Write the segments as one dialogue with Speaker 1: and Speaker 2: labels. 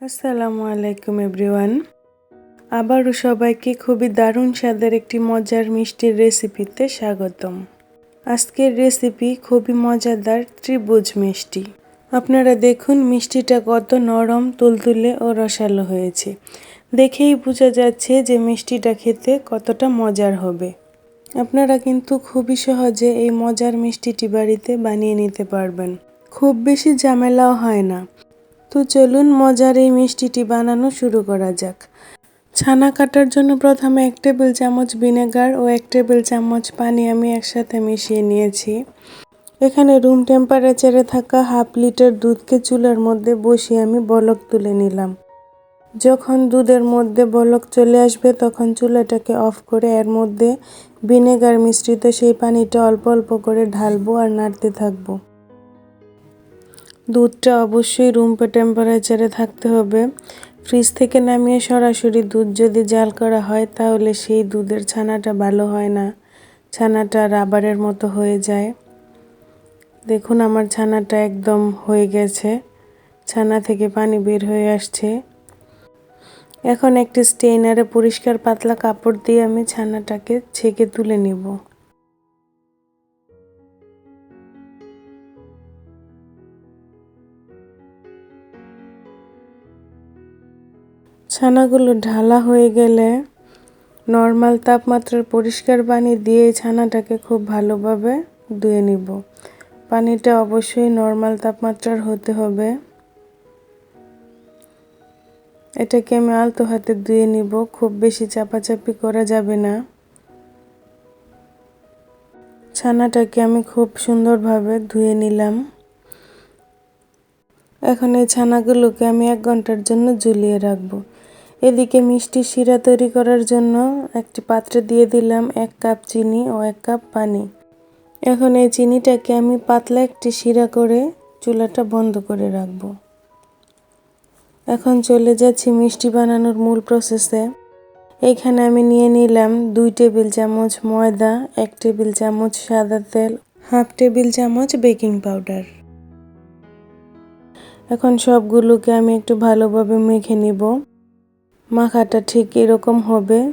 Speaker 1: আসসালামু আলাইকুম, এভরিওয়ান। আবারও সবাইকে খুবই দারুণ স্বাদের একটি মজার মিষ্টির রেসিপিতে স্বাগতম। আজকের রেসিপি খুবই মজাদার ত্রিভুজ মিষ্টি। আপনারা দেখুন মিষ্টিটা কত নরম, তুলতুলে ও রসালো হয়েছে। দেখেই বোঝা যাচ্ছে যে মিষ্টিটা খেতে কতটা মজার হবে। আপনারা কিন্তু খুবই সহজে এই মজার মিষ্টিটি বাড়িতে বানিয়ে নিতে পারবেন। খুব বেশি ঝামেলাও হয় না। তো চলুন মজার এই মিষ্টিটি বানানো শুরু করা যাক। ছানা কাটার জন্য প্রথমে এক টেবিল চামচ ভিনেগার ও এক টেবিল চামচ পানি আমি একসাথে মিশিয়ে নিয়েছি। এখানে রুম টেম্পারেচারে থাকা হাফ লিটার দুধকে চুলার মধ্যে বসিয়ে আমি বলক তুলে নিলাম। যখন দুধের মধ্যে বলক চলে আসবে তখন চুলাটাকে অফ করে এর মধ্যে ভিনেগার মিশ্রিত সেই পানিটা অল্প অল্প করে ঢালবো আর নাড়তে থাকব। দুধটা অবশ্যই রুম টেম্পারেচারে থাকতে হবে। ফ্রিজ থেকে নামিয়ে সরাসরি দুধ যদি জাল করা হয়, তাহলে সেই দুধের ছানাটা ভালো হয় না। ছানাটা রাবারের মতো হয়ে যায়। দেখুন আমার ছানাটা একদম হয়ে গেছে। ছানা থেকে পানি বের হয়ে আসছে। এখন একটি স্টেইনারে পরিষ্কার পাতলা কাপড় দিয়ে আমি ছানাটাকে ছেঁকে তুলে নিব। ছানাগুলো ঢালা হয়ে গেলে নর্মাল তাপমাত্রার পরিষ্কার পানি দিয়ে ছানাটাকে খুব ভালোভাবে ধুয়ে নিব। পানিটা অবশ্যই নর্মাল তাপমাত্রার হতে হবে। এটাকে আমি আলতো হাতে ধুয়ে নিব, খুব বেশি চাপাচাপি করা যাবে না। ছানাটাকে আমি খুব সুন্দরভাবে ধুয়ে নিলাম। এখন এই ছানাগুলোকে আমি এক ঘণ্টার জন্য ঝুলিয়ে রাখব। এদিকে মিষ্টি শিরা তৈরি করার জন্য একটি পাত্রে দিয়ে দিলাম এক কাপ চিনি ও এক কাপ পানি। এখন এই চিনিটাকে আমি পাতলা একটি শিরা করে চুলাটা বন্ধ করে রাখব। এখন চলে যাচ্ছি মিষ্টি বানানোর মূল প্রসেসে। এইখানে আমি নিয়ে নিলাম দুই টেবিল চামচ ময়দা, এক টেবিল চামচ সাদা তেল, হাফ টেবিল চামচ বেকিং পাউডার। এখন সবগুলোকে আমি একটু ভালোভাবে মেখে নিব। মাখাটা ঠিক এরকম হবে।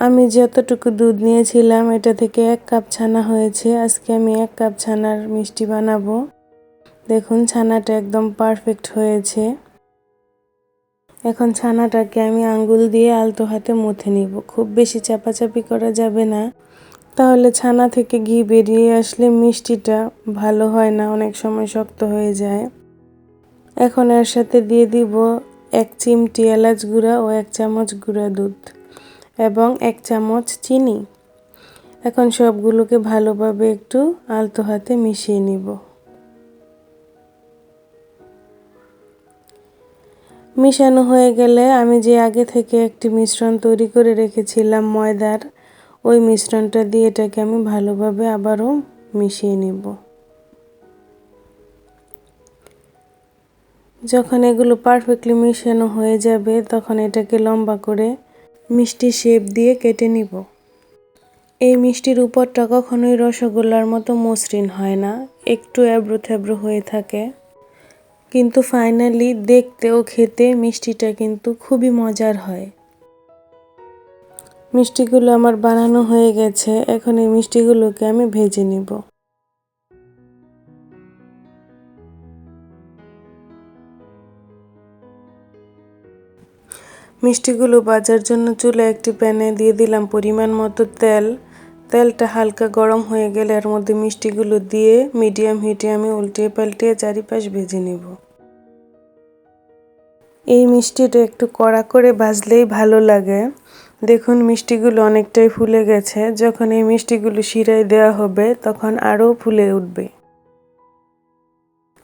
Speaker 1: আমি যতটুকু দুধ নিয়েছিলাম, এটা থেকে এক কাপ ছানা হয়েছে। আজকে আমি এক কাপ ছানার মিষ্টি বানাবো। দেখুন, ছানাটা একদম পারফেক্ট হয়েছে। এখন ছানাটাকে আমি আঙ্গুল দিয়ে আলতো হাতে মুথে নিব। খুব বেশি চাপাচাপি করা যাবে না। তাহলে ছানা থেকে ঘি বেরিয়ে আসলে মিষ্টিটা ভালো হয় না, অনেক সময় শক্ত হয়ে যায়। এখন এর সাথে দিয়ে দিব এক চিমটি এলাচ গুঁড়া ও এক চামচ গুঁড়া দুধ এবং এক চামচ চিনি। এখন সবগুলোকে ভালোভাবে একটু আলতো হাতে মিশিয়ে নিব। মিশানো হয়ে গেলে আমি যে আগে থেকে একটি মিশ্রণ তৈরি করে রেখেছিলাম ময়দার, ওই মিশ্রণটা দিয়ে এটাকে আমি ভালোভাবে আবারও মিশিয়ে নিব। যখন এগুলো পারফেক্টলি মিশানো হয়ে যাবে, তখন এটাকে লম্বা করে মিষ্টি শেপ দিয়ে কেটে নিব। এই মিষ্টির উপরটা কখনোই রসগোল্লার মতো মসৃণ হয় না, একটু অ্যাব্রো থ্যাব্রো হয়ে থাকে। কিন্তু ফাইনালি দেখতে ও খেতে মিষ্টিটা কিন্তু খুবই মজার হয়। মিষ্টিগুলো আমার বানানো হয়ে গেছে, এখন এই মিষ্টিগুলোকে আমি ভেজে নিব। মিষ্টিগুলো বাজার জন্য চুলে একটি প্যানে দিয়ে দিলাম পরিমাণ মতো তেল। তেলটা হালকা গরম হয়ে গেলে এর মধ্যে মিষ্টিগুলো দিয়ে মিডিয়াম হিটে আমি উল্টিয়ে পাল্টিয়ে চারিপাশ ভেজে নেব। এই মিষ্টিটা একটু কড়া করে ভাজলেই ভালো লাগে। দেখুন মিষ্টিগুলো অনেকটাই ফুলে গেছে। যখন এই মিষ্টিগুলো শিরায় দেওয়া হবে তখন আরও ফুলে উঠবে।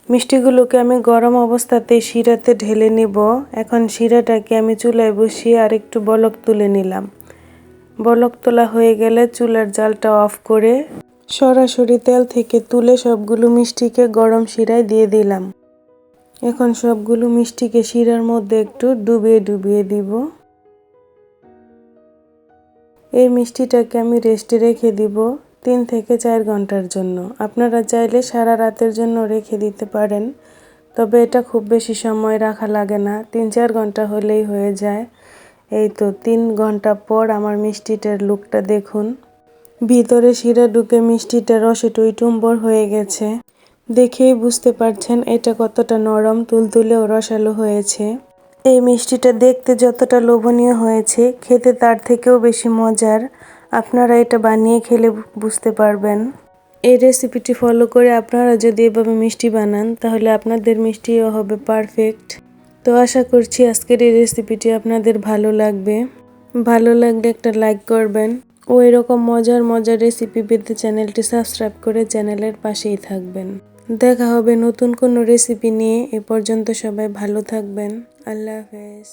Speaker 1: মিষ্টিগুলোকে আমি গরম অবস্থাতে শিরাতে ঢেলে নিব। এখন শিরাটাকে আমি চুলায় বসিয়ে আর একটু বলক তুলে নিলাম। বলক তোলা হয়ে গেলে চুলার জালটা অফ করে সরাসরি তেল থেকে তুলে সবগুলো মিষ্টিকে গরম শিরায় দিয়ে দিলাম। এখন সবগুলো মিষ্টিকে শিরার মধ্যে একটু ডুবিয়ে ডুবিয়ে দিব। এই মিষ্টিটাকে আমি রেস্টে রেখে দিব। তিন থেকে চার ঘণ্টার জন্য। আপনারা চাইলে সারা রাতের জন্য রেখে দিতে পারেন, তবে এটা খুব বেশি সময় রাখা লাগে না। তিন চার ঘণ্টা হলেই হয়ে যায়। এই তো তিন ঘণ্টা পর আমার মিষ্টিটার লুকটা দেখুন। ভিতরে শিরা ঢুকে মিষ্টিটা রসে টুইটুম্বর হয়ে গেছে। দেখেই বুঝতে পারছেন এটা কতটা নরম তুলতুলে ও রসালো হয়েছে। এই মিষ্টিটা দেখতে যতটা লোভনীয় হয়েছে, খেতে তার থেকেও বেশি মজার। আপনারা এটা বানিয়ে খেলে বুঝতে পারবেন। এই রেসিপিটি ফলো করে আপনারা যদি এভাবে মিষ্টি বানান, তাহলে আপনাদের মিষ্টিও হবে পারফেক্ট তো আশা করছি আজকের এই রেসিপিটি আপনাদের ভালো লাগবে। ভালো লাগলে একটা লাইক করবেন ও এরকম মজার মজার রেসিপি পেতে চ্যানেলটি সাবস্ক্রাইব করে চ্যানেলের পাশেই থাকবেন। দেখা হবে নতুন কোনো রেসিপি নিয়ে। এ পর্যন্ত সবাই ভালো থাকবেন। আল্লাহ হাফেজ।